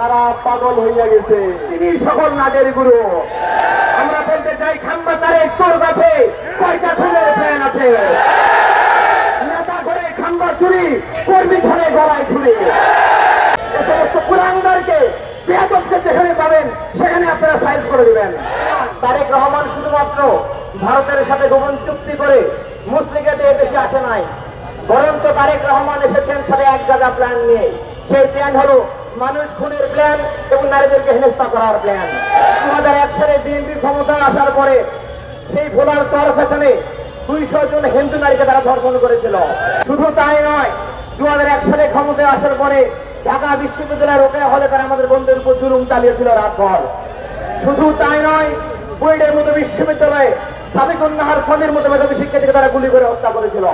তারা পাগল হইয়া গেছে। তিনি সকল নাগের গুরু। আমরা বলতে চাই, খাম্বা তারে তোর কাছে কয়টা ফুলের প্ল্যান আছে? নেতা ঘরে খাম্বা চুরি, কর্মী ঘরে গলায় ছুরি। এ সমস্ত কুলাঙ্গারকে বেয়াদবকে যেখানে পাবেন, সেখানে আপনারা সাইজ করে দিবেন। তারেক রহমান শুধুমাত্র ভারতের সাথে গোপন চুক্তি করে মুসলিমকে দেশে আসে নাই। বরঞ্চ তারেক রহমান এসেছেন সাথে এক জায়গা প্ল্যান নিয়ে। সেই প্ল্যান হলো মানুষ খুনের প্ল্যান এবং নারীদেরকে হেনস্থা করার প্ল্যান দু হাজার এক সালে বিএনপি ক্ষমতা আসার পরে সেই ভোলার চর ফ্যাশনে দুইশো জন হিন্দু নারীকে তারা ধর্ষণ করেছিল। শুধু তাই নয়, দু হাজার এক সালে ক্ষমতায় আসার পরে ঢাকা বিশ্ববিদ্যালয়ের রোকে হলে তারা আমাদের বন্ধুদের উপর জুলুম চালিয়েছিল রাতভর। শুধু তাই নয়, বুয়েটের মতো বিশ্ববিদ্যালয়ে সাবিকুন্নাহার ফলের মতো মেধাবী শিক্ষার্থীকে তারা গুলি করে হত্যা করেছিল।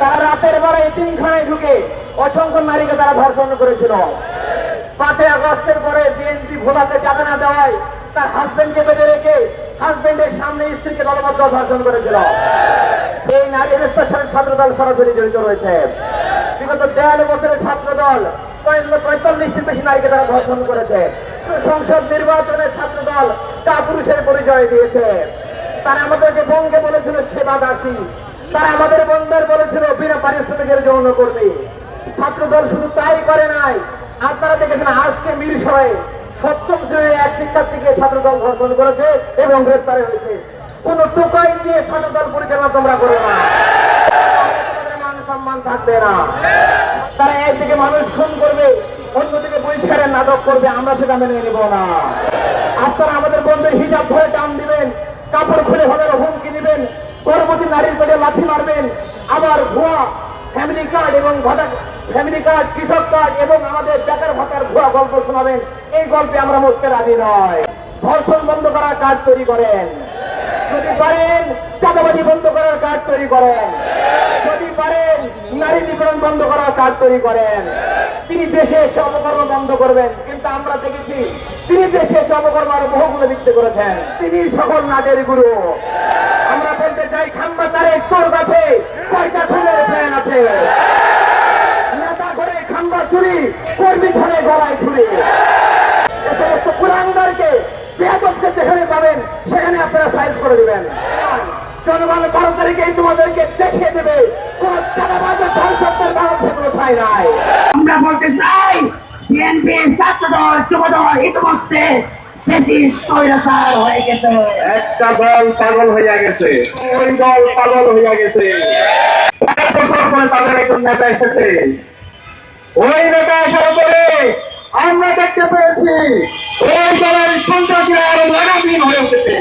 তারা রাতের বেলায় তিনখানায় ঢুকে অসংখ্য নারীকে তারা ধর্ষণ করেছিল। পাঁচই আগস্টের পরে বিএনপি ভোলাতে চাঁদা না দেওয়ায় তার হাজবেন্ডকে বেঁধে রেখে হাজবেন্ডের সামনে স্ত্রীকে দলবদ্ধ ধর্ষণ করেছিল। এই নারী হেনস্থার ছাত্র দল সরাসরি জড়িত রয়েছে। বিগত দেড় বছরের ছাত্র দল পঁয়তাল্লিশটির বেশি নারীকে তারা ধর্ষণ করেছে। সংসদ নির্বাচনে ছাত্র দল তা পুরুষের পরিচয় দিয়েছে। তারা আমাদেরকে বঙ্গে বলেছিল সেবা দাসী, তারা আমাদের বন্ধের বলেছিল বিনা পারিশ্রমিকের যৌন কর্মী। ছাত্র দল শুধু তাই করে নাই, আপনারা দেখেছেন আজকে মিরসরাই সপ্তম শ্রেণির এক শিক্ষার্থীকে ছাত্র দল ধর্ষণ করেছে এবং গ্রেপ্তার হয়েছে। কোন টোকাই দিয়ে ছাত্র দল পরিচালনা তোমরা করো না। মান সম্মান থাকবে না। তারা একদিকে মানুষ খুন করবে, অন্যদিকে বহিষ্কারের নাটক করবে, আমরা সেটা মেনে নিব না। আপনারা আমাদের কাপড় খুলে হলের হুমকি দিবেন, গর্ভবতী নারীর পেটে লাথি মারবেন। আবার ভুয়া ফ্যামিলি কার্ড এবং ফ্যামিলি কার্ড কৃষক কার্ড এবং আমাদের বেকার ভাতার ভুয়া গল্প শোনাবেন। এই গল্পে আমরা মরতে রাজি নয়। ধর্ষণ বন্ধ করার কার্ড তৈরি করেন। যদি পারেন, চাঁদাবাজি বন্ধ করার কাজ তৈরি করেন। যদি পারেন, নারী নিপীড়ন বন্ধ করার কাজ তৈরি করেন। তিনি দেশে এসে অপকর্ম বন্ধ করবেন। কিন্তু আমরা দেখেছি, তিনি দেশে আরও বহুগুলো বিক্রি করেছেন, তিনি সকল নাটের গুরু। আমরা বলতে চাই, খাম্বা তারে তোর কাছে কয়টা ফুলের প্ল্যান আছে? নেতা ঘরে খাম্বা চুরি, কর্মী ঘরে গলায় এ সমস্ত বেয়াদবকে যেখানে পাবেন, সেখানে আপনারা সাইজ করে দিবেন। জনগণ বারো তোমাদেরকে দেখিয়ে দেবে, কোন নাই। আমরা বলতে চাই বিএনপি ছাত্র দল যুব দল ইতিমধ্যে ওই নেতা আমরা দেখতে পেয়েছি, ওই দলের সন্ত্রাসীরা আরও লাগামহীন হয়ে উঠেছে।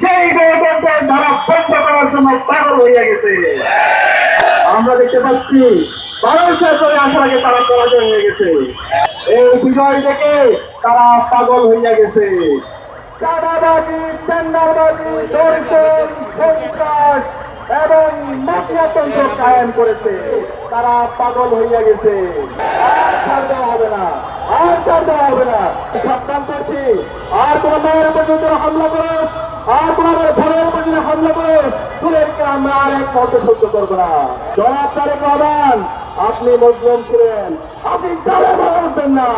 সেই গণতন্ত্রের ধারা বন্ধ করার জন্য পাগল হইয়া গেছে। আমরা দেখতে পাচ্ছি গেছে। আর ছাড় দেওয়া হবে না। আর ছাড় দেওয়া হবে না। আর কোন মায়ের উপর যদি হামলা আর আমার ঘরের উপর যদি হামলা করো তুলেরকে আমরা আর এক করব না। জনাব তারেক রহমান আপনি মজলুম ছিলেন। আপনি চালে ভালো না।